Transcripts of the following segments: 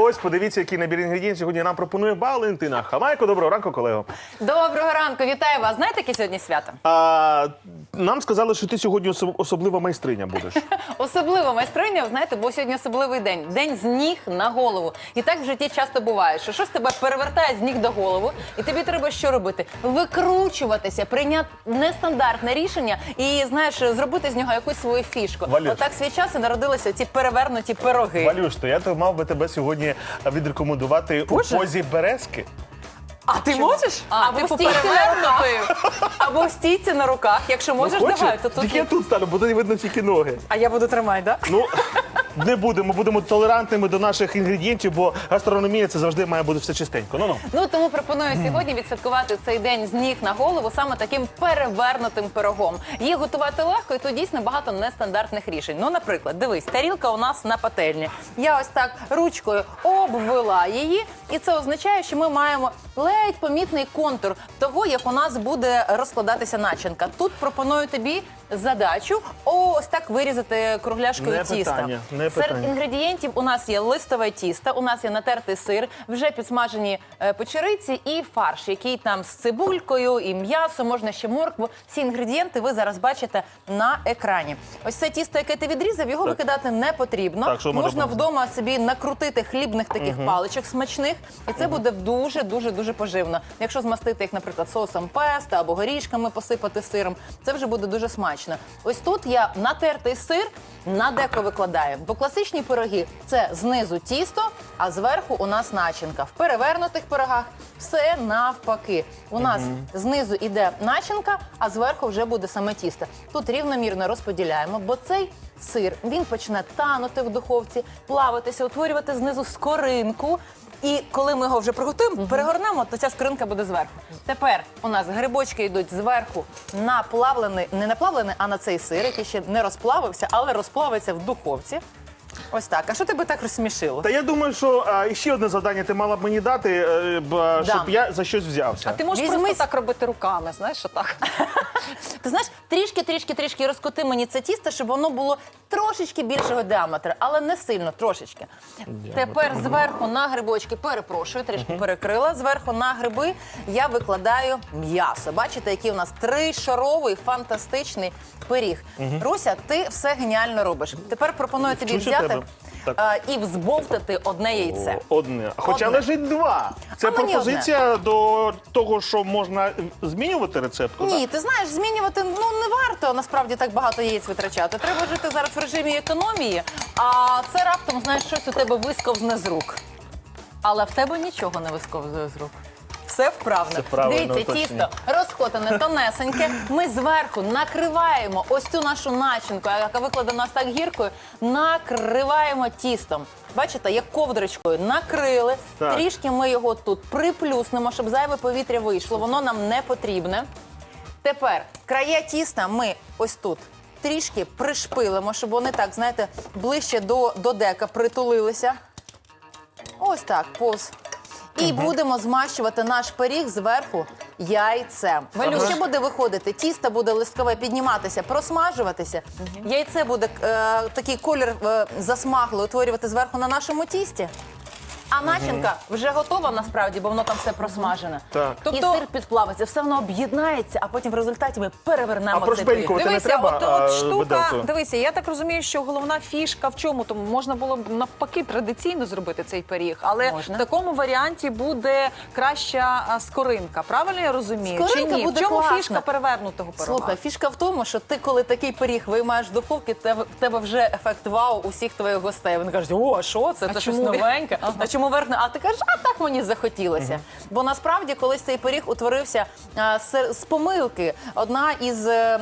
ось подивіться, який набір інгредієнтів сьогодні нам пропонує Валентина Хамайко. Доброго ранку, колего. Доброго ранку, вітаю вас. Знаєте, яке сьогодні свято? А, нам сказали, що ти сьогодні особ- особлива майстриня будеш. Особливо майстриня, знаєте, бо сьогодні особливий день. День з ніг на голову. І так в житті часто буває, що щось тебе перевертає з ніг до голови, і тобі треба що робити? Викручуватися, прийняти нестандартне рішення і знаєш, зробити з нього якусь свою фішку. Валюш. Отак свій час і народилися ці перевернуті пироги. Валюш, то я то мав би тебе сьогодні відрекомендувати Боже. у позі березки. А ти можеш? Або ти стійці на руках. Або стійці на руках. Якщо можеш, Хочеш? давай. То тут... Тільки я тут стану, бо тут видно тільки ноги. А я буду тримати, так? Ну, не будемо, будемо толерантними до наших інгредієнтів, бо гастрономія це завжди має бути все чистенько. Ну ну. Ну тому пропоную сьогодні відсвяткувати цей день з ніг на голову саме таким перевернутим пирогом. Її готувати легко, і тут дійсно багато нестандартних рішень. Ну, наприклад, дивись, тарілка у нас на пательні. Я ось так ручкою обвела її, і це означає, що ми маємо ледь помітний контур того, як у нас буде розкладатися начинка. Тут пропоную тобі задачу ось так вирізати кругляшкою Не тіста. питання, не Серед питання. інгредієнтів у нас є листове тісто, у нас є натертий сир, вже підсмажені е, печериці і фарш, який там з цибулькою і м'ясо, можна ще моркву. Всі інгредієнти ви зараз бачите на екрані. Ось це тісто, яке ти відрізав, його викидати не потрібно. Так, що ми можна робимо? вдома собі накрутити хлібних таких паличок смачних, і це буде дуже дуже дуже поживно. Якщо змастити їх, наприклад, соусом песто або горішками посипати сиром, це вже буде дуже смачно. Ось тут я натертий сир на деко викладаю. Бо класичні пироги це знизу тісто, а зверху у нас начинка. В перевернутих пирогах все навпаки. У нас знизу іде начинка, а зверху вже буде саме тісто. Тут рівномірно розподіляємо, бо цей сир він почне танути в духовці, плаватися, утворювати знизу скоринку. І коли ми його вже приготуємо, перегорнемо, то ця скринка буде зверху. Тепер у нас грибочки йдуть зверху на плавлений, не на плавлений, а на цей сир, який ще не розплавився, але розплавиться в духовці. Ось так. А що тебе так розсмішило? Та я думаю, що а, ще одне завдання ти мала б мені дати, е, б, щоб я за щось взявся. А ти можеш Візьмись. просто так робити руками, знаєш, отак. Ти знаєш, трішки, трішки, трішки розкоти мені це тісто, щоб воно було трошечки більшого діаметру, але не сильно, трошечки. Тепер зверху на грибочки, перепрошую, трішки перекрила. Зверху на гриби я викладаю м'ясо. Бачите, який у нас тришаровий фантастичний пиріг. Руся, ти все геніально робиш. Тепер пропоную тобі взяти тебе. Так. а, і взбовтати одне яйце. Одне. Хоча Одне. лежить два. Це А мені пропозиція до того, що можна змінювати рецепт. Ні, ти знаєш, змінювати ну не варто насправді так багато яєць витрачати. Треба жити зараз в режимі економії, а це раптом знаєш щось у тебе висковзне з рук. Але в тебе нічого не висковзує з рук. Все вправно. Все правильно, Дивіться, точно. тісто розкотане, тонесеньке. Ми зверху накриваємо ось цю нашу начинку, яка викладена ось так гіркою, накриваємо тістом. Бачите, як ковдрочкою накрили. Так. Трішки ми його тут приплюснемо, щоб зайве повітря вийшло. Воно нам не потрібне. Тепер края тіста ми ось тут трішки пришпилимо, щоб вони так, знаєте, ближче до, до дека притулилися. Ось так, повз. І будемо змащувати наш пиріг зверху яйцем. Валюш. Ще буде виходити? Тісто буде листкове підніматися, просмажуватися. Яйце буде е, такий колір е, засмагло утворювати зверху на нашому тісті. А начинка вже готова насправді, бо воно там все просмажене. Так. І Тобто- сир підплавиться, все воно об'єднається, а потім в результаті ми перевернемо А цей пиріг. прожбенькувати не Дивися, треба от, а, от штука. виделкою? Дивися, я так розумію, що головна фішка в чому? Тому можна було б навпаки традиційно зробити цей пиріг, але Можна. в такому варіанті буде краща а, скоринка. Правильно я розумію? Скоринка Чи ні? буде в чому класна. фішка перевернутого пирога? Слухай, фішка в тому, що ти, коли такий пиріг виймаєш з духовки, те- в тебе вже ефект вау усіх твоїх гостей. Вони кажуть, о, що це? А Це щось чому новеньке. А чому верхне? А ти кажеш, а так мені захотілося. Бо насправді колись цей пиріг утворився а, з, з помилки. Одна із. е,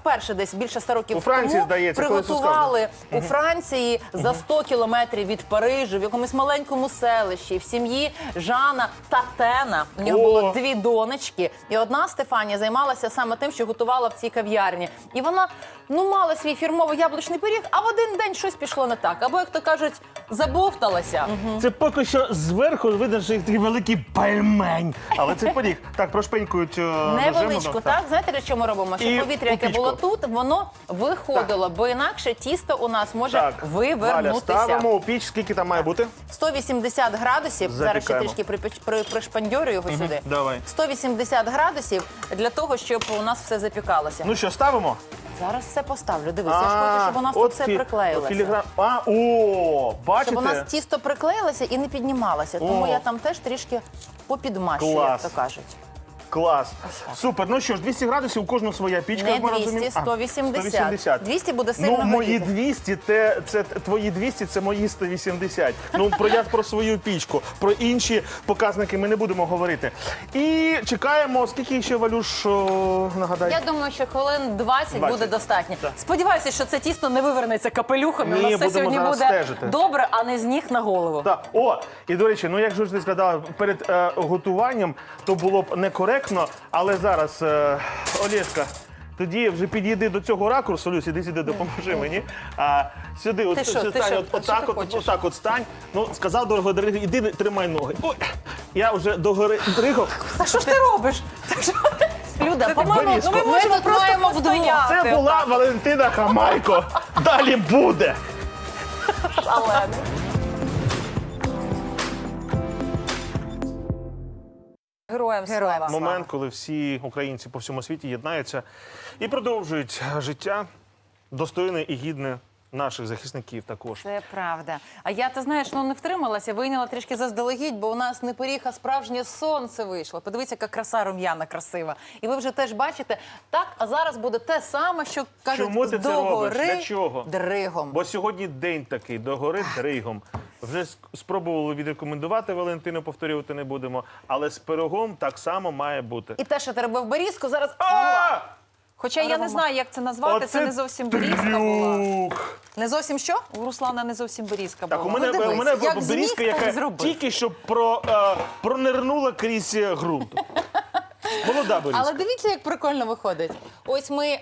вперше десь більше 100 років У Франції, тому здається, приготували у Франції за 100 кілометрів від Парижу, в якомусь маленькому селищі, в сім'ї Жана Татена. У нього О! було дві донечки, і одна Стефанія займалася саме тим, що готувала в цій кав'ярні. І вона ну мала свій фірмовий яблучний пиріг, а в один день щось пішло не так. Або як то кажуть, забовталася. Це поки що зверху видно, що такий великий пельмень. Але це поріг. Так, прошпенькують е, ножем, Невеличку, так? Знаєте, чого ми робимо? Щоб І повітря, яке було тут, воно виходило, бо інакше тісто у нас може Так, Валя, вивернутися. ставимо у піч, скільки там має бути? 180 градусів. Зараз ще Запікаємо. трішки припіч- при, пришпандьорю його сюди. давай. 180 градусів для того, щоб у нас все запікалося. Ну що, ставимо? Зараз все поставлю. Дивись, я ж хочу, щоб у нас тут все приклеїлося. філіграм- А, о, бачите? Щоб у нас тісто приклеїлося і не піднімалося. Тому О. я там теж трішки попідмащую, Клас. як то кажуть. Клас. Супер. Ну що ж, 200 градусів, у кожного своя пічка. Не як ми 200, розуміємо. А, 180. 180. 200 буде сильно Ну, мої горіти. 200, те, це твої 200, це мої 180. Ну, про я про свою пічку. Про інші показники ми не будемо говорити. І чекаємо, скільки ще валюш, о, нагадай. Я думаю, що хвилин 20, 20. буде достатньо. Сподіваюся, що це тісто не вивернеться капелюхом. і Ні, у нас все будемо сьогодні зараз буде стежити. добре, а не з ніг на голову. Так, о, і до речі, ну як же ж ти згадала, перед е, готуванням то було б некоректно, але зараз, е, Олєшка, тоді вже підійди до цього ракурсу, Люсь, іди сюди, допоможи мені. А сюди, от, що, сюди ти стань, що? от, що отак, ти от, хочеш? отак от стань. Ну, сказав дорого дорогий, іди тримай ноги. Ой, я вже догори дригав. Та що ж ти робиш? Та що- Люда, по-моєму, ну, ми можемо тут просто маємо постояти. Це була Валентина Хамайко. Далі буде. Шалено. Героям Героям слава. Момент, коли всі українці по всьому світі єднаються і продовжують життя достойне і гідне наших захисників також. Це правда. А я, ти знаєш, ну не втрималася, вийняла трішки заздалегідь, бо у нас не поріг, а справжнє сонце вийшло. Подивіться, яка краса рум'яна красива. І ви вже теж бачите, так, а зараз буде те саме, що кажуть, Чому ти це догори робиш? Для чого? дригом. Бо сьогодні день такий, догори дригом. Вже спробували відрекомендувати Валентину, повторювати не будемо, але з пирогом так само має бути. І те, що ти робив берізку, зараз А! Хоча я не знаю, як це назвати. Це не зовсім берізка була. трюк! не зовсім що? У Руслана не зовсім берізка Так, у мене, Ну, дивись, у мене як берізка, так яка зробив. тільки що про, е, пронирнула крізь е, ґрунт. Молода берізка. Але дивіться, як прикольно виходить. Ось ми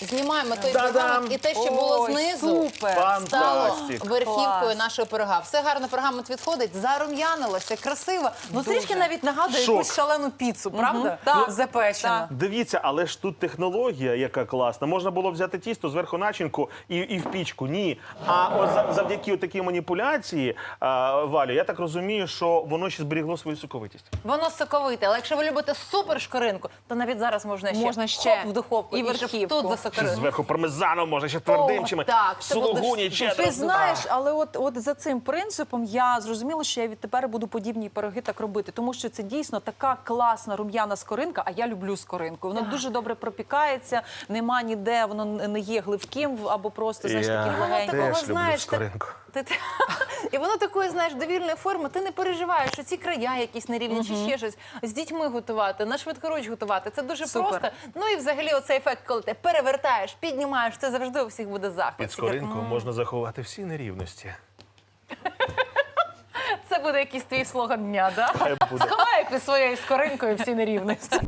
знімаємо той пергамент, і те, що було Ой, знизу, супер. стало Фантастик. верхівкою Клас. нашого пирога. Все гарно пергамент відходить, зарум'янилося, красиво. Ну трішки навіть нагадує Шок. якусь шалену піцу, правда? Так, Запечену. так. Дивіться, але ж тут технологія, яка класна. Можна було взяти тісто, зверху начинку і, і в пічку. Ні. А от за- завдяки такій маніпуляції, а, Валю, я так розумію, що воно ще зберігло свою соковитість. Воно соковите, але якщо ви любите супер шкоринку, то навіть зараз можна ще, Можна ще. хоп в духовку І і, щоб верхівку. тут Ще засокорити. зверху пармезаном, може ще твердим О, чимось. так, це буде Сулугуні, чеддер. Ти знаєш, але от, от за цим принципом я зрозуміла, що я відтепер буду подібні пироги так робити, тому що це дійсно така класна рум'яна скоринка, а я люблю скоринку. Воно дуже добре пропікається, нема ніде, воно не є гливким в- або просто знаєш Я таким легеньким. такого, теж люблю знаєш, скоринку. Ти, ти, і воно такої, знаєш, довільної форми. Ти не переживаєш, що ці края якісь нерівні, чи ще щось з дітьми готувати, на швидкоруч готувати. Це дуже Супер. просто. Ну і взагалі оцей ефект, коли ти перевертаєш, піднімаєш, це завжди у всіх буде захват. Під скоринку можна заховати всі нерівності. Це буде якийсь твій слоган дня, да? Хай буде. Сховай під своєю скоринкою всі нерівності.